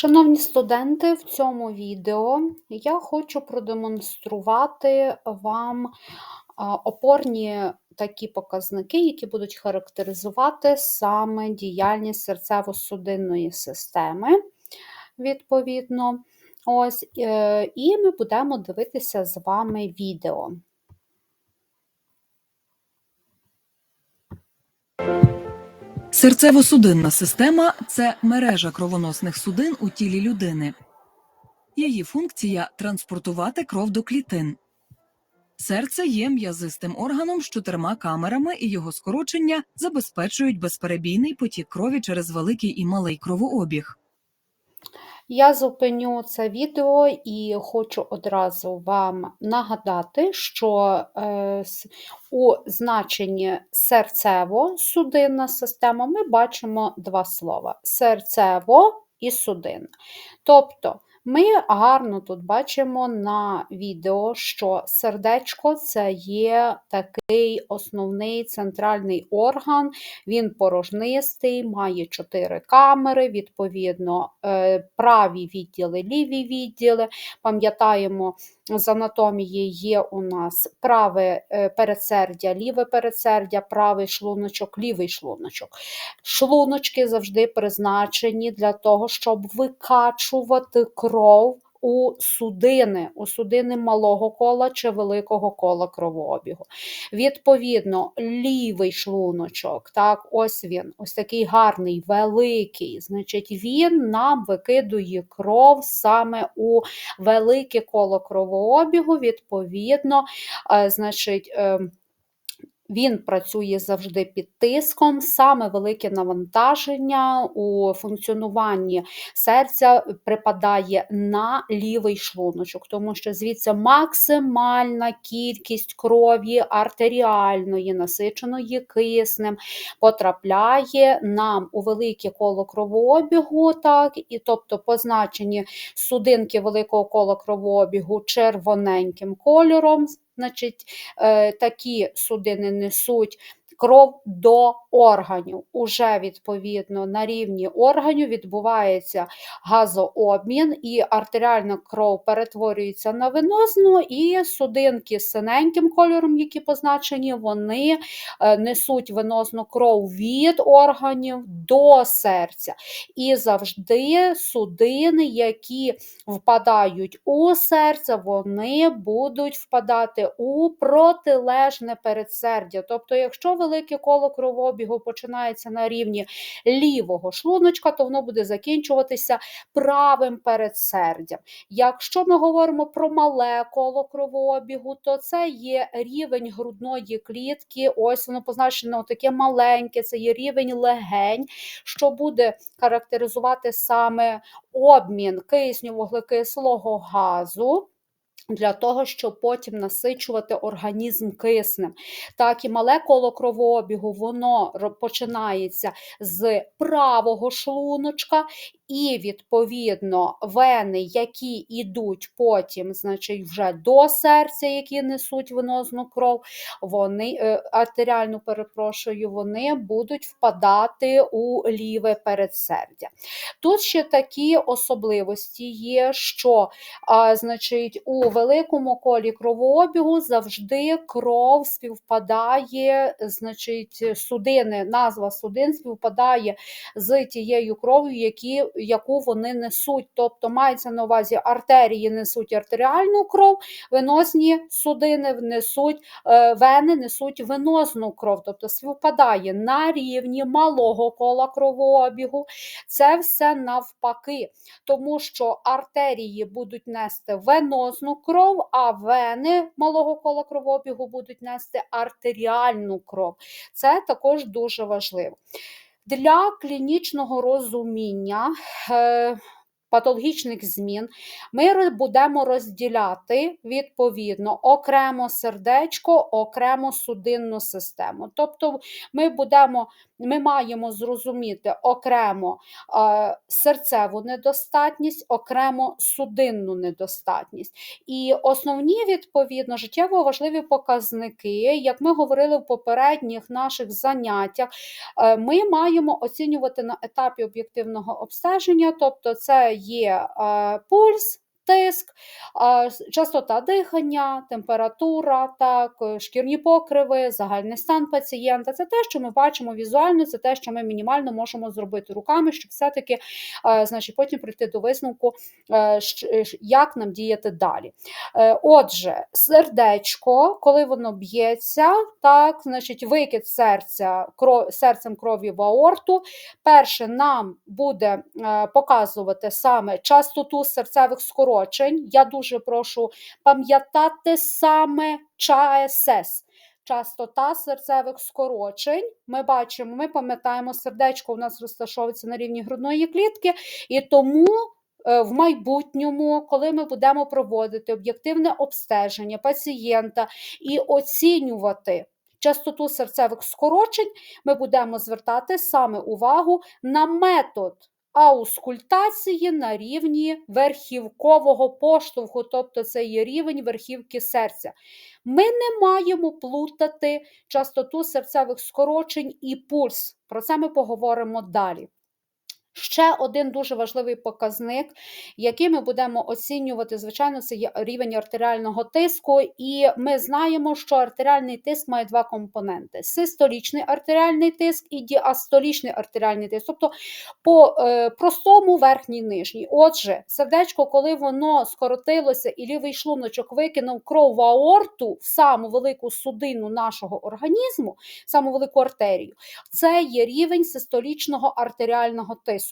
Шановні студенти, в цьому відео я хочу продемонструвати вам опорні такі показники, які будуть характеризувати саме діяльність серцево-судинної системи, відповідно. Ось, е, І ми будемо дивитися з вами відео. Серцево-судинна система це мережа кровоносних судин у тілі людини. Її функція транспортувати кров до клітин. Серце є м'язистим органом з чотирма камерами, і його скорочення забезпечують безперебійний потік крові через великий і малий кровообіг. Я зупиню це відео і хочу одразу вам нагадати, що е, у значенні серцево-судинна система ми бачимо два слова: серцево і судин. Тобто ми гарно тут бачимо на відео, що сердечко це є такий основний центральний орган, він порожнистий, має чотири камери, відповідно, е, праві відділи, ліві відділи. Пам'ятаємо, з анатомії є у нас праве е, передсердя, ліве передсердя, правий шлуночок, лівий шлуночок. Шлуночки завжди призначені для того, щоб викачувати кров у судини, у судини малого кола чи великого кола кровообігу. Відповідно, лівий шлуночок, так, ось він, ось такий гарний, великий. Значить, він нам викидує кров саме у велике коло кровообігу, відповідно, е, значить, ем, він працює завжди під тиском, саме велике навантаження у функціонуванні серця припадає на лівий шлуночок, тому що звідси максимальна кількість крові артеріальної, насиченої киснем, потрапляє нам у велике коло кровообігу, так, і тобто позначені судинки великого кола кровообігу червоненьким кольором значить, такі такі судини несуть кров до органів. Уже відповідно на рівні органів відбувається газообмін, і артеріальна кров перетворюється на венозну, і судинки з синеньким кольором, які позначені, вони е, несуть венозну кров від органів до серця. І завжди судини, які впадають у серце, вони будуть впадати у протилежне передсердя. Тобто, якщо велике коло кровообігу починається на рівні лівого шлуночка, то воно буде закінчуватися правим передсердям. Якщо ми говоримо про мале коло кровообігу, то це є рівень грудної клітки, ось воно позначено таке маленьке, це є рівень легень, що буде характеризувати саме обмін кисню вуглекислого газу. Для того, щоб потім насичувати організм киснем. Так, і мале коло кровообігу, воно починається з правого шлуночка і, відповідно, вени, які йдуть потім, значить, вже до серця, які несуть венозну кров, вони е, артеріальну перепрошую, вони будуть впадати у ліве передсердя. Тут ще такі особливості є, що значить, у великому колі кровообігу завжди кров співпадає, значить, судини, назва судин співпадає з тією кров'ю, які яку вони несуть. Тобто мається на увазі артерії несуть артеріальну кров, венозні судини несуть, е, вени несуть венозну кров, тобто співпадає на рівні малого кола кровообігу. Це все навпаки, тому що артерії будуть нести венозну кров, а вени малого кола кровообігу будуть нести артеріальну кров. Це також дуже важливо. Для клінічного розуміння е, патологічних змін ми будемо розділяти відповідно окремо сердечко, окремо судинну систему. Тобто ми будемо ми маємо зрозуміти окремо е, серцеву недостатність, окремо судинну недостатність. І основні, відповідно, життєво важливі показники, як ми говорили в попередніх наших заняттях, е, ми маємо оцінювати на етапі об'єктивного обстеження, тобто це є пульс, тиск, частота дихання, температура, так, е, шкірні покриви, загальний стан пацієнта. Це те, що ми бачимо візуально, це те, що ми мінімально можемо зробити руками, щоб все-таки е, значить, потім прийти до висновку, е, як нам діяти далі. Отже, сердечко, коли воно б'ється, так, значить, викид серця, кров, серцем крові в аорту, перше нам буде показувати саме частоту серцевих скорочень. Я дуже прошу пам'ятати саме ЧАСС. Частота серцевих скорочень. Ми бачимо, ми пам'ятаємо, сердечко у нас розташовується на рівні грудної клітки, і тому е, в майбутньому, коли ми будемо проводити об'єктивне обстеження пацієнта і оцінювати частоту серцевих скорочень, ми будемо звертати саме увагу на метод аускультації на рівні верхівкового поштовху, тобто це є рівень верхівки серця. Ми не маємо плутати частоту серцевих скорочень і пульс. Про це ми поговоримо далі. Ще один дуже важливий показник, який ми будемо оцінювати, звичайно, це є рівень артеріального тиску. І ми знаємо, що артеріальний тиск має два компоненти: систолічний артеріальний тиск і діастолічний артеріальний тиск, тобто по е, простому верхній нижній. Отже, сердечко, коли воно скоротилося і лівий шлуночок викинув кров в аорту в саму велику судину нашого організму, саму велику артерію, це є рівень систолічного артеріального тиску.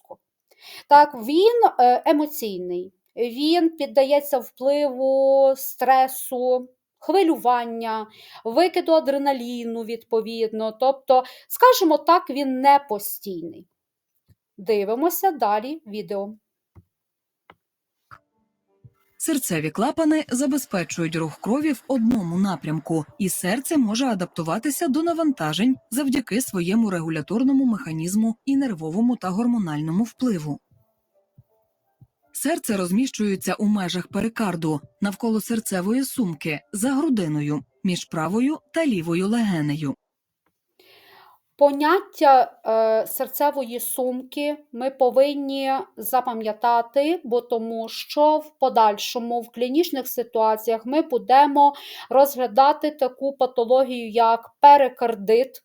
Так, він е, емоційний, він піддається впливу стресу, хвилювання, викиду адреналіну, відповідно. Тобто, скажімо так, він не постійний. Дивимося далі відео. Серцеві клапани забезпечують рух крові в одному напрямку, і серце може адаптуватися до навантажень завдяки своєму регуляторному механізму і нервовому та гормональному впливу. Серце розміщується у межах перикарду навколо серцевої сумки за грудиною між правою та лівою легенею. Поняття е, серцевої сумки ми повинні запам'ятати, бо тому що в подальшому в клінічних ситуаціях ми будемо розглядати таку патологію, як перикардит.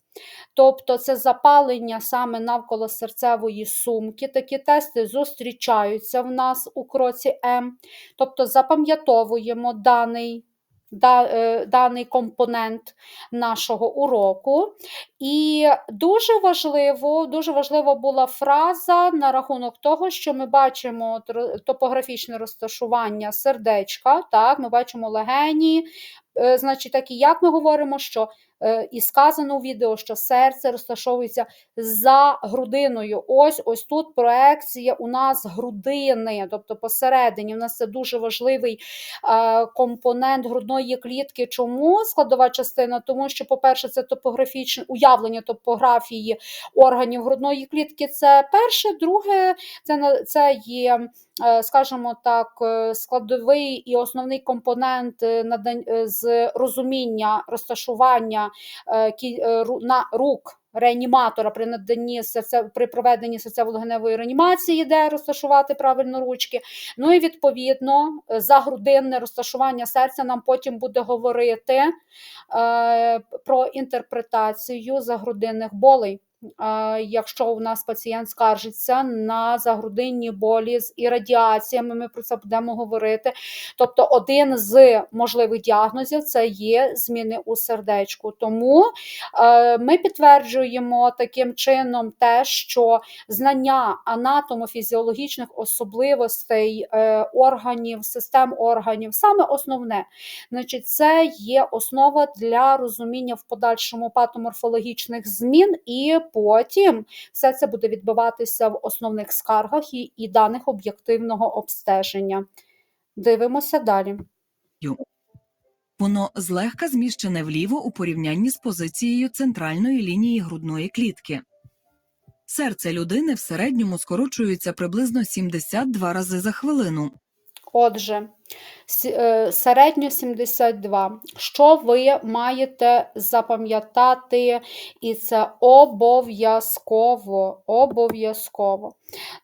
Тобто це запалення саме навколо серцевої сумки. Такі тести зустрічаються в нас у кроці М. Тобто запам'ятовуємо даний, да, даний компонент нашого уроку. І дуже важливо, дуже важлива була фраза на рахунок того, що ми бачимо топографічне розташування сердечка, так, ми бачимо легені, е, значить, так і як ми говоримо, що е, і сказано у відео, що серце розташовується за грудиною. Ось ось тут проекція у нас грудини, тобто посередині. У нас це дуже важливий е, компонент грудної клітки. Чому складова частина? Тому що, по-перше, це топографічне уявлення топографії органів грудної клітки. Це перше, друге, це, це є. е, Скажімо так, е, складовий і основний компонент е, е, з розуміння розташування е, е, на рук реаніматора при наданні при проведенні серцево-легеневої реанімації, де розташувати правильно ручки. Ну і відповідно за загрудинне розташування серця нам потім буде говорити е, про інтерпретацію загрудинних болей. Якщо у нас пацієнт скаржиться на загрудинні болі з ірадіаціями, ми про це будемо говорити. Тобто, один з можливих діагнозів це є зміни у сердечку. Тому е, ми підтверджуємо таким чином те, що знання анатомо-фізіологічних особливостей е, органів, систем органів, саме основне, значить, це є основа для розуміння в подальшому патоморфологічних змін, і потім все це буде відбиватися в основних скаргах і, і даних об'єктивного обстеження. Дивимося далі. Воно злегка зміщене вліво у порівнянні з позицією центральної лінії грудної клітки. Серце людини в середньому скорочується приблизно 72 рази за хвилину. Отже, е, середньо 72. Що ви маєте запам'ятати, і це обов'язково, обов'язково.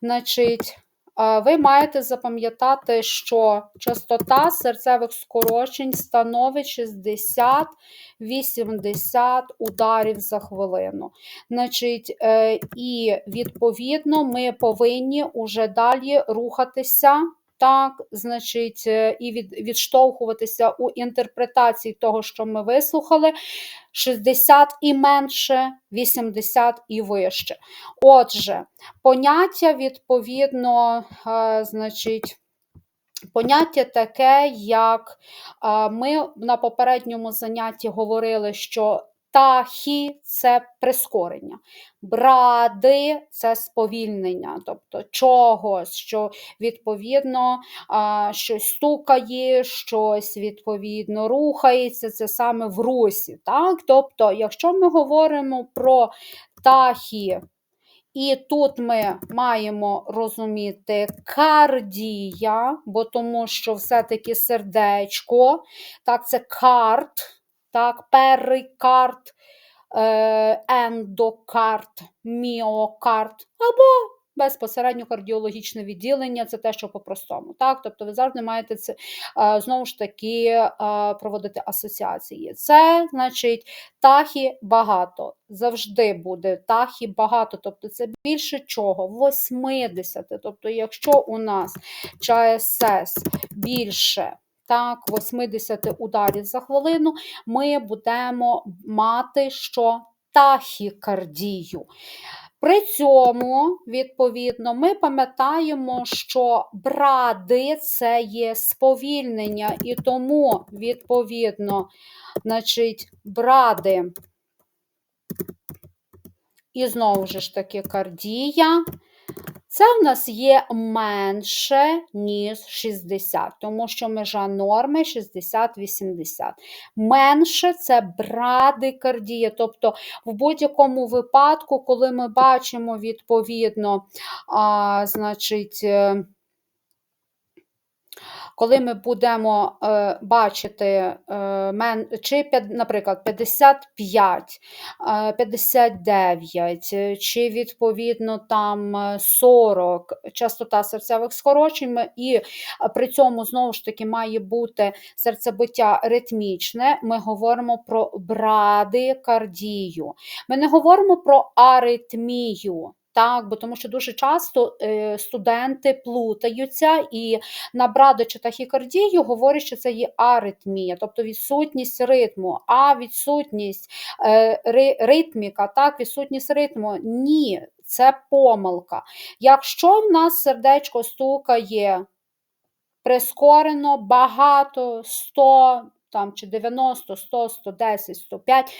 Значить, ви маєте запам'ятати, що частота серцевих скорочень становить 60-80 ударів за хвилину. Значить, е, і відповідно ми повинні уже далі рухатися. Так, значить, е, і від, відштовхуватися у інтерпретації того, що ми вислухали, 60 і менше, 80 і вище. Отже, поняття відповідно, е, значить, поняття таке, як е, ми на попередньому занятті говорили, що тахі це прискорення, бради це сповільнення, тобто чогось, що відповідно щось стукає, щось відповідно рухається, це саме в русі. Так? Тобто, якщо ми говоримо про тахі, і тут ми маємо розуміти кардія, бо тому що все-таки сердечко, так, це карт, так, перикард, е, ендокард, міокард, або безпосередньо кардіологічне відділення, це те, що по-простому. Так? Тобто ви завжди маєте це е, знову ж таки е, проводити асоціації. Це значить тахі багато. Завжди буде тахі багато, тобто це більше чого? 80. Тобто, якщо у нас ЧСС більше так, 80 ударів за хвилину, ми будемо мати що тахікардію. При цьому, відповідно, ми пам'ятаємо, що бради це є сповільнення, і тому, відповідно, значить, бради, і знову ж таки кардія. Це в нас є менше, ніж 60, тому що межа норми 60-80. Менше це брадикардія. Тобто, в будь-якому випадку, коли ми бачимо відповідно, а, значить, е, коли ми будемо е, бачити, е, мен, чи, наприклад, 55, е, 59, е, чи відповідно там е, 40 частота серцевих скорочень, і е, при цьому знову ж таки має бути серцебиття ритмічне, ми говоримо про брадикардію. Ми не говоримо про аритмію. Так, бо тому що дуже часто е, студенти плутаються і на брадо чи тахікардію говорять, що це є аритмія, тобто відсутність ритму, а відсутність е, ри- ритміка, так, відсутність ритму. Ні, це помилка. Якщо в нас сердечко стукає прискорено багато, 100 там, чи 90, 100, 110, 105,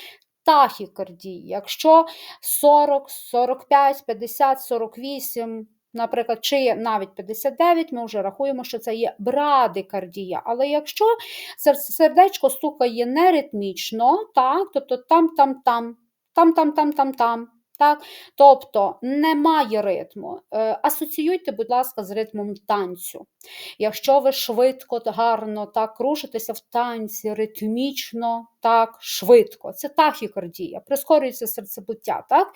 тахікардії. Якщо 40, 45, 50, 48, наприклад, чи навіть 59, ми вже рахуємо, що це є брадикардія. Але якщо сердечко стукає неритмічно, так, тобто там, там, там, там, там, там, там, там. Так, тобто немає ритму. Е, асоціюйте, будь ласка, з ритмом танцю. Якщо ви швидко, гарно так кружитеся в танці, ритмічно, так, швидко, це тахікардія, прискорюється серцебуття. Так?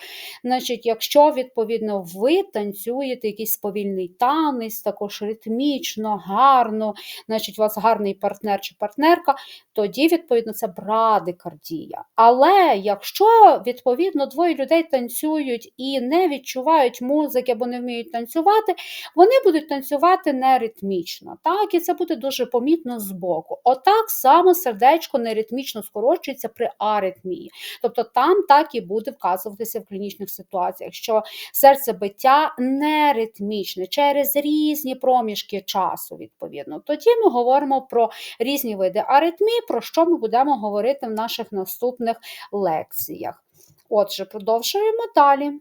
Значить, якщо, відповідно, ви танцюєте якийсь повільний танець, також ритмічно, гарно, значить, у вас гарний партнер чи партнерка, тоді, відповідно, це брадикардія. Але якщо, відповідно, двоє людей танцюють і не відчувають музики або не вміють танцювати, вони будуть танцювати неритмічно. Так, і це буде дуже помітно збоку. Отак само сердечко неритмічно скорочується при аритмії. Тобто там так і буде вказуватися в клінічних ситуаціях, що серцебиття неритмічне через різні проміжки часу, відповідно. Тоді ми говоримо про різні види аритмії, про що ми будемо говорити в наших наступних лекціях. Отже, продовжуємо далі.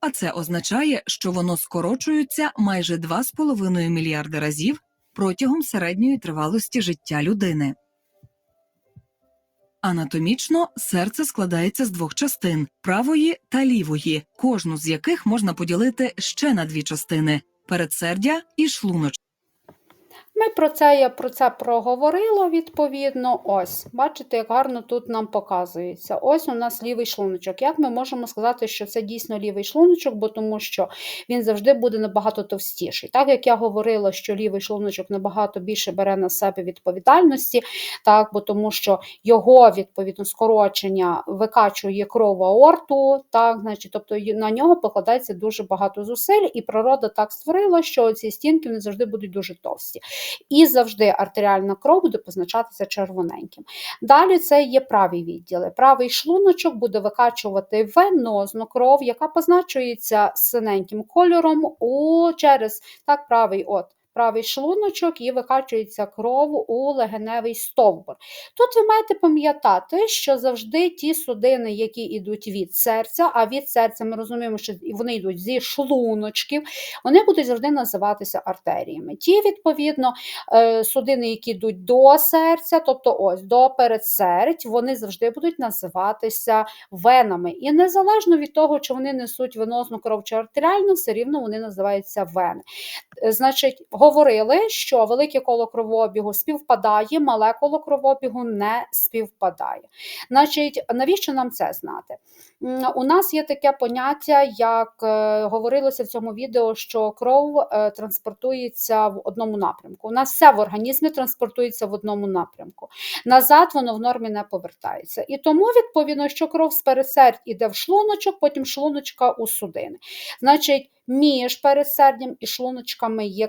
А це означає, що воно скорочується майже 2,5 мільярди разів протягом середньої тривалості життя людини. Анатомічно серце складається з двох частин правої та лівої, кожну з яких можна поділити ще на дві частини передсердя і шлуночка. Ми про це я про це проговорила відповідно. Ось, бачите, як гарно тут нам показується. Ось у нас лівий шлуночок. Як ми можемо сказати, що це дійсно лівий шлуночок, бо тому що він завжди буде набагато товстіший. Так як я говорила, що лівий шлуночок набагато більше бере на себе відповідальності, так, бо тому що його відповідно скорочення викачує кров аорту, так, значить, тобто на нього покладається дуже багато зусиль, і природа так створила, що ці стінки вони завжди будуть дуже товсті. І завжди артеріальна кров буде позначатися червоненьким. Далі це є праві відділи. Правий шлуночок буде викачувати венозну кров, яка позначується синеньким кольором у через так правий от. Правий шлуночок і викачується кров у легеневий стовбур. Тут ви маєте пам'ятати, що завжди ті судини, які йдуть від серця, а від серця ми розуміємо, що вони йдуть зі шлуночків, вони будуть завжди називатися артеріями. Ті, відповідно, е, судини, які йдуть до серця, тобто ось до передсердь, вони завжди будуть називатися венами. І незалежно від того, чи вони несуть венозну кров чи артеріальну, все рівно вони називаються вени. Е, Значить, говорили, що велике коло кровообігу співпадає, мале коло кровообігу не співпадає. Значить, навіщо нам це знати? У нас є таке поняття, як е, говорилося в цьому відео, що кров е, транспортується в одному напрямку. У нас все в організмі транспортується в одному напрямку. Назад воно в нормі не повертається. І тому, відповідно, що кров з передсердь іде в шлуночок, потім шлуночка у судини. Значить, між передсердям і шлуночками є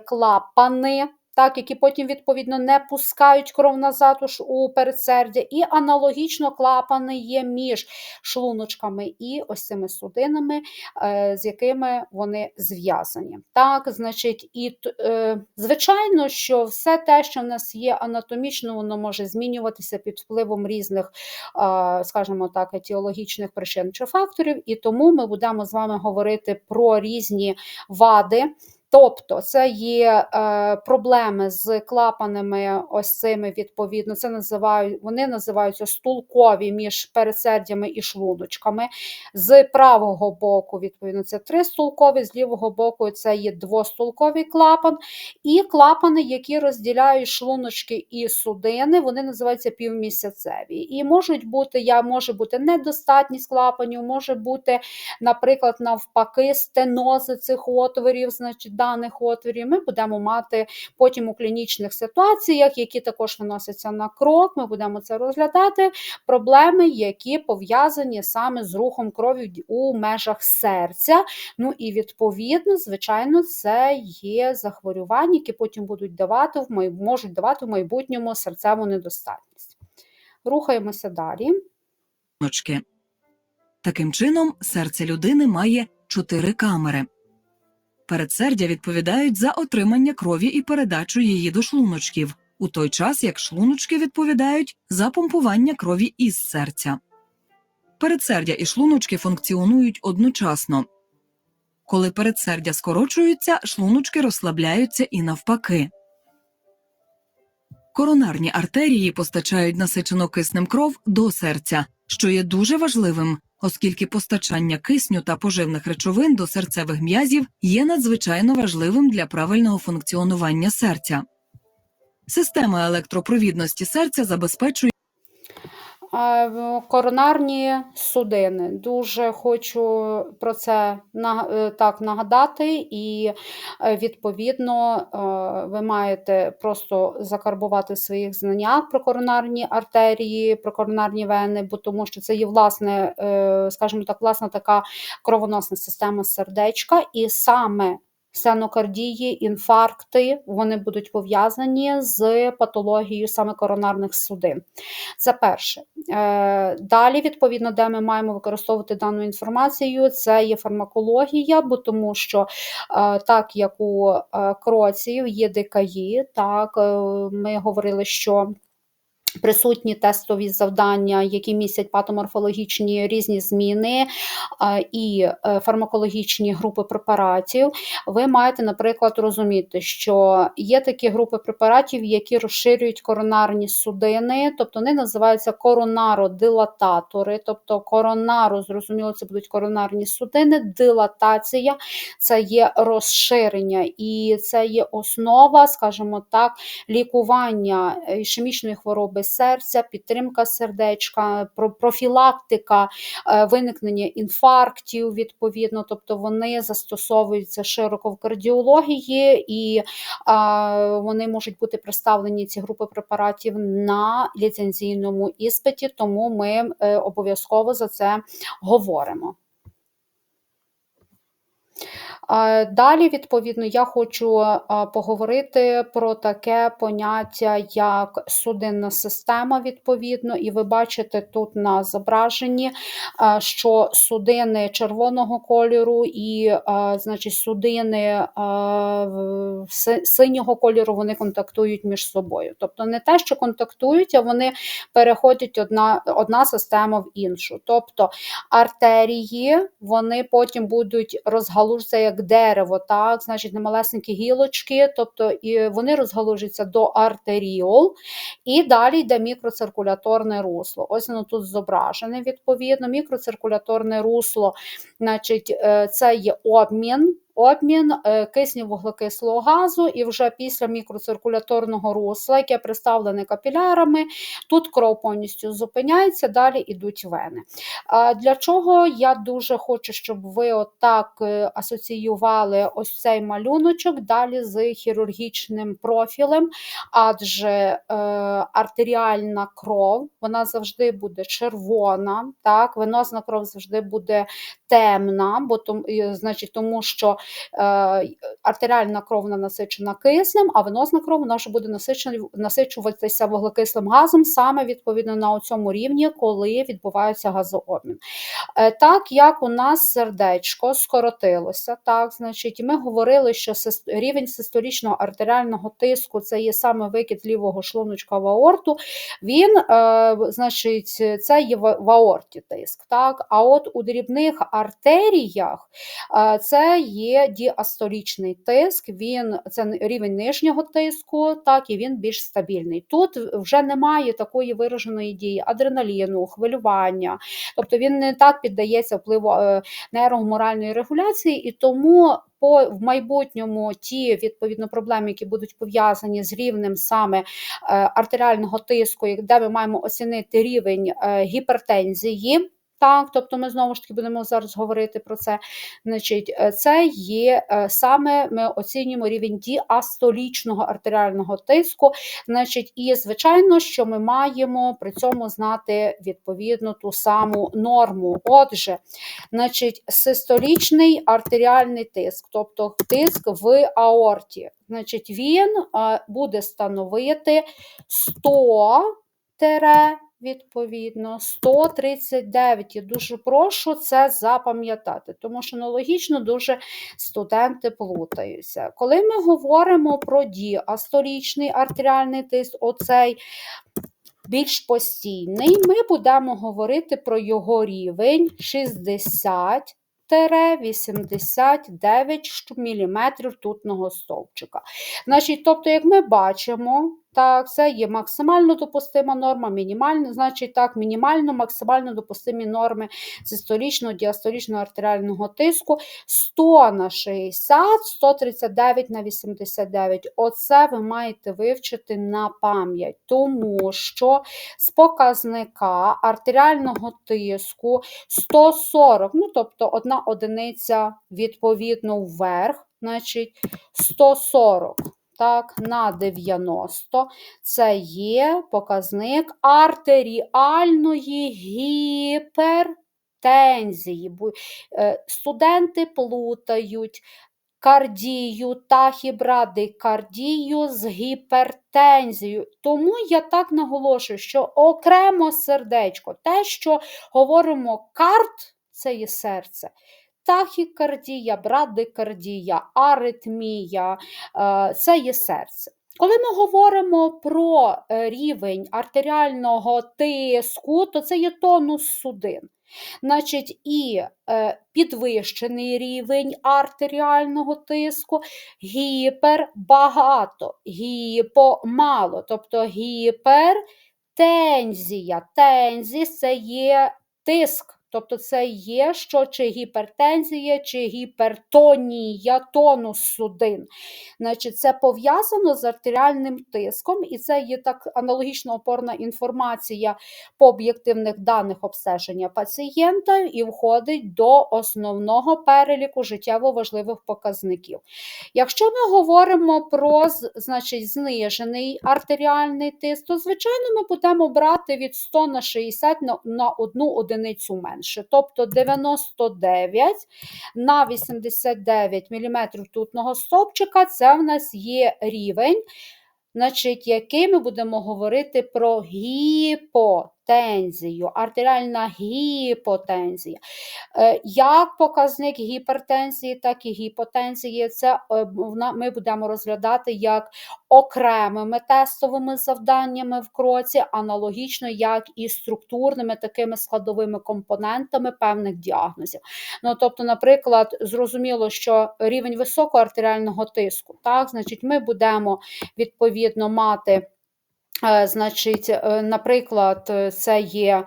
клапани. Так, які потім відповідно не пускають кров назад у у передсердя, і аналогічно клапани є між шлуночками і ось цими судинами, е, з якими вони зв'язані. Так, значить, і е, звичайно, що все те, що в нас є анатомічно, воно може змінюватися під впливом різних, е, скажімо так, етіологічних причин чи факторів, і тому ми будемо з вами говорити про різні вади. Тобто це є е, проблеми з клапанами, ось цими відповідно. Це називають вони називаються стулкові між передсердями і шлуночками. З правого боку, відповідно, це тристулкові, з лівого боку це є двостулковий клапан. І клапани, які розділяють шлуночки і судини, вони називаються півмісяцеві. І можуть бути, я може бути недостатність клапанів, може бути, наприклад, навпаки, стенози цих отворів, значить даних отворів. Ми будемо мати потім у клінічних ситуаціях, які також виносяться на крок. Ми будемо це розглядати. Проблеми, які пов'язані саме з рухом крові у межах серця. Ну і відповідно, звичайно, це є захворювання, які потім будуть давати в можуть давати в майбутньому серцеву недостатність. Рухаємося далі. Таким чином, серце людини має чотири камери. Передсердя відповідають за отримання крові і передачу її до шлуночків, у той час як шлуночки відповідають за помпування крові із серця. Передсердя і шлуночки функціонують одночасно. Коли передсердя скорочуються, шлуночки розслабляються і навпаки. Коронарні артерії постачають насичену киснем кров до серця, що є дуже важливим, оскільки постачання кисню та поживних речовин до серцевих м'язів є надзвичайно важливим для правильного функціонування серця. Система електропровідності серця забезпечує Коронарні судини. Дуже хочу про це е, так нагадати, і е, відповідно е, ви маєте просто закарбувати своїх знаннях про коронарні артерії, про коронарні вени, бо тому що це є власне, е, скажімо так, власна така кровоносна система сердечка, і саме Стенокардії, інфаркти вони будуть пов'язані з патологією саме коронарних судин. Це перше. Е, Далі, відповідно, де ми маємо використовувати дану інформацію, це є фармакологія, бо тому що е, так як у е, кроців є ДКІ, так ми говорили, що Присутні тестові завдання, які містять патоморфологічні різні зміни і е, фармакологічні групи препаратів, ви маєте, наприклад, розуміти, що є такі групи препаратів, які розширюють коронарні судини, тобто вони називаються коронародилататори, тобто коронаро, зрозуміло, це будуть коронарні судини, дилатація це є розширення, і це є основа, скажімо так, лікування е, ішемічної хвороби серця, підтримка сердечка, профілактика е, виникнення інфарктів, відповідно, тобто вони застосовуються широко в кардіології і вони можуть бути представлені ці групи препаратів на ліцензійному іспиті, тому ми е, обов'язково за це говоримо. Е, Далі, відповідно, я хочу е, поговорити про таке поняття, як судинна система, відповідно, і ви бачите тут на зображенні, е, що судини червоного кольору і, значить, судини синього кольору вони контактують між собою. Тобто не те, що контактують, а вони переходять одна, одна система в іншу. Тобто артерії, вони потім будуть розгалужитися як дерево, так, значить, на малесенькі гілочки, тобто і вони розгалужуються до артеріол, і далі йде мікроциркуляторне русло. Ось воно тут зображене, відповідно. Мікроциркуляторне русло, значить, е, це є обмін. Обмін е, кисню вуглекислого газу, і вже після мікроциркуляторного русла, яке представлене капілярами, тут кров повністю зупиняється, далі йдуть вени. Для чого я дуже хочу, щоб ви отак е, асоціювали ось цей малюночок далі з хірургічним профілем, адже е, артеріальна кров вона завжди буде червона, так, венозна кров завжди буде темна, бо значить, тому що артеріальна кров насичена киснем, а венозна кров вона вже буде насичуватися вуглекислим газом саме відповідно на цьому рівні, коли відбувається газообмін. Е, Так як у нас сердечко скоротилося, так, значить, ми говорили, що рівень систолічного артеріального тиску це є саме викид лівого шлуночка в аорту, він, е, значить, це є в аорті тиск. Так? А от у дрібних артеріях е, це є діастолічний тиск, він, це рівень нижнього тиску, так, і він більш стабільний. Тут вже немає такої вираженої дії адреналіну, хвилювання, тобто він не так піддається впливу е, нейроморальної регуляції, і тому по в майбутньому ті відповідно проблеми, які будуть пов'язані з рівнем саме е, артеріального тиску, де ми маємо оцінити рівень е, гіпертензії. Так, тобто ми знову ж таки будемо зараз говорити про це. Значить, е, це є е, саме ми оцінюємо рівень діастолічного артеріального тиску. Значить, і звичайно, що ми маємо при цьому знати відповідно ту саму норму. Отже, значить, систолічний артеріальний тиск, тобто тиск в аорті. Значить, він е, буде становити 100 тере, відповідно, 139. Я дуже прошу це запам'ятати, тому що аналогічно дуже студенти плутаються. Коли ми говоримо про діастолічний артеріальний тиск, оцей більш постійний, ми будемо говорити про його рівень 60 89 мм ртутного стовпчика. Значить, тобто, як ми бачимо, так, це є максимально допустима норма, мінімально, значить так, мінімально, максимально допустимі норми систолічного, діастолічного артеріального тиску. 100 на 60, 139 на 89. Оце ви маєте вивчити на пам'ять, тому що з показника артеріального тиску 140, ну тобто одна одиниця відповідно вверх, значить 140 так, на 90 це є показник артеріальної гіпертензії. Е, Студенти плутають кардію, тахібрадикардію з гіпертензією. Тому я так наголошую, що окремо сердечко, те, що говоримо карт, це є серце. Тахікардія, брадикардія, аритмія е, це є серце. Коли ми говоримо про е, рівень артеріального тиску, то це є тонус судин. Значить, і е, підвищений рівень артеріального тиску, гіпер багато, гіпо мало, тобто гіпертензія. Тензіс це є тиск. Тобто це є що чи гіпертензія, чи гіпертонія, тонус судин. Значить, це пов'язано з артеріальним тиском, і це є так аналогічно опорна інформація по об'єктивних даних обстеження пацієнта і входить до основного переліку життєво важливих показників. Якщо ми говоримо про значить, знижений артеріальний тиск, то звичайно ми будемо брати від 100 на 60 на, одну одиницю менше, тобто 99 на 89 мм тутного стовпчика це в нас є рівень, значить, який ми будемо говорити про гіпотензію, артеріальна гіпотензія. Е, Як показник гіпертензії, так і гіпотензії, це е, ми будемо розглядати як окремими тестовими завданнями в кроці, аналогічно як і структурними такими складовими компонентами певних діагнозів. Ну, тобто, наприклад, зрозуміло, що рівень високого артеріального тиску, так, значить, ми будемо відповідно мати. Е, Значить, е, наприклад, е, це є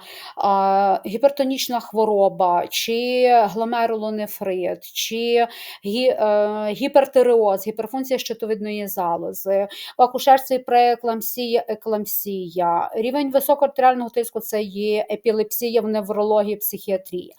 гіпертонічна хвороба, чи гломерулонефрит, чи гі, е, гіпертиреоз, гіперфункція щитовидної залози, в акушерстві преекламсія, екламсія, рівень високого артеріального тиску це є епілепсія в неврології, психіатрії,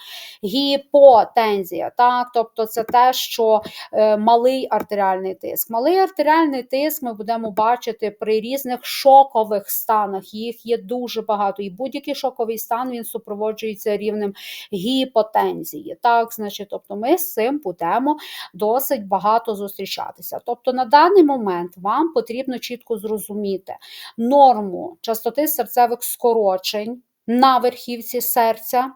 гіпотензія, так, тобто це те, що е, малий артеріальний тиск. Малий артеріальний тиск ми будемо бачити при різних шокових станах. Їх є дуже багато, і будь-який шоковий стан він супроводжується рівнем гіпотензії. Так, значить, тобто ми з цим будемо досить багато зустрічатися. Тобто, на даний момент вам потрібно чітко зрозуміти норму частоти серцевих скорочень на верхівці серця.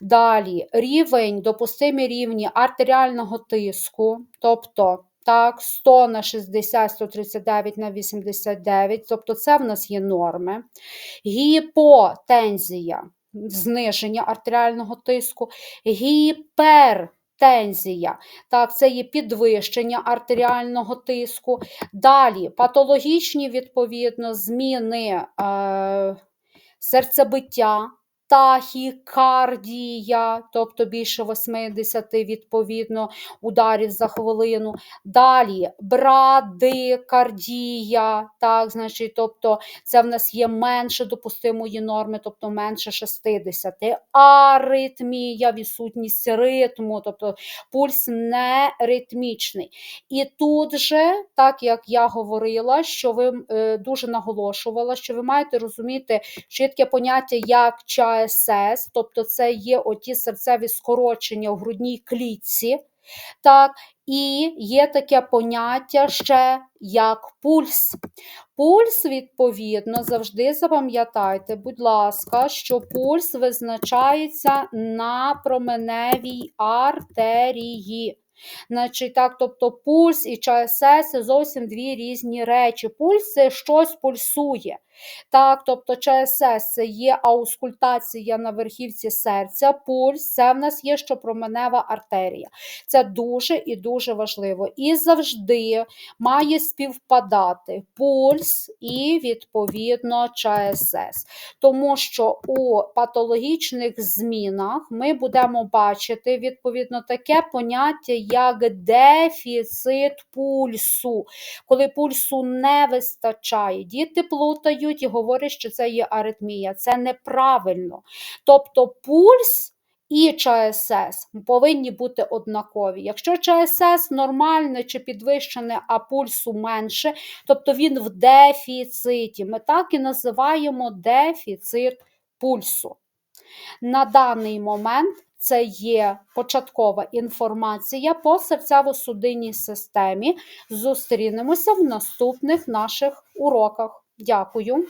Далі рівень, допустимі рівні артеріального тиску, тобто так, 100 на 60, 139 на 89, тобто це в нас є норми. Гіпотензія, зниження артеріального тиску, гіпертензія, так, це є підвищення артеріального тиску. Далі патологічні, відповідно, зміни е, серцебиття тахікардія, тобто більше 80 відповідно ударів за хвилину. Далі брадикардія, так, значить, тобто це в нас є менше допустимої норми, тобто менше 60. Аритмія, відсутність ритму, тобто пульс не ритмічний. І тут же, так як я говорила, що ви е, дуже наголошувала, що ви маєте розуміти, таке поняття як ЧАСС, тобто це є оті серцеві скорочення в грудній клітці. Так, і є таке поняття ще як пульс. Пульс, відповідно, завжди запам'ятайте, будь ласка, що пульс визначається на променевій артерії. Значить, так, тобто пульс і ЧСС це зовсім дві різні речі. Пульс це щось пульсує. Так, тобто ЧСС це є аускультація на верхівці серця, пульс це в нас є що променева артерія. Це дуже і дуже важливо. І завжди має співпадати пульс і, відповідно, ЧСС. Тому що у патологічних змінах ми будемо бачити відповідно таке поняття, як дефіцит пульсу. Коли пульсу не вистачає, діти плутають і говорять, що це є аритмія. Це неправильно. Тобто пульс. І ЧСС повинні бути однакові. Якщо ЧСС нормальне чи підвищене, а пульсу менше, тобто він в дефіциті. Ми так і називаємо дефіцит пульсу. На даний момент це є початкова інформація по серцево-судинній системі. Зустрінемося в наступних наших уроках. Дякую.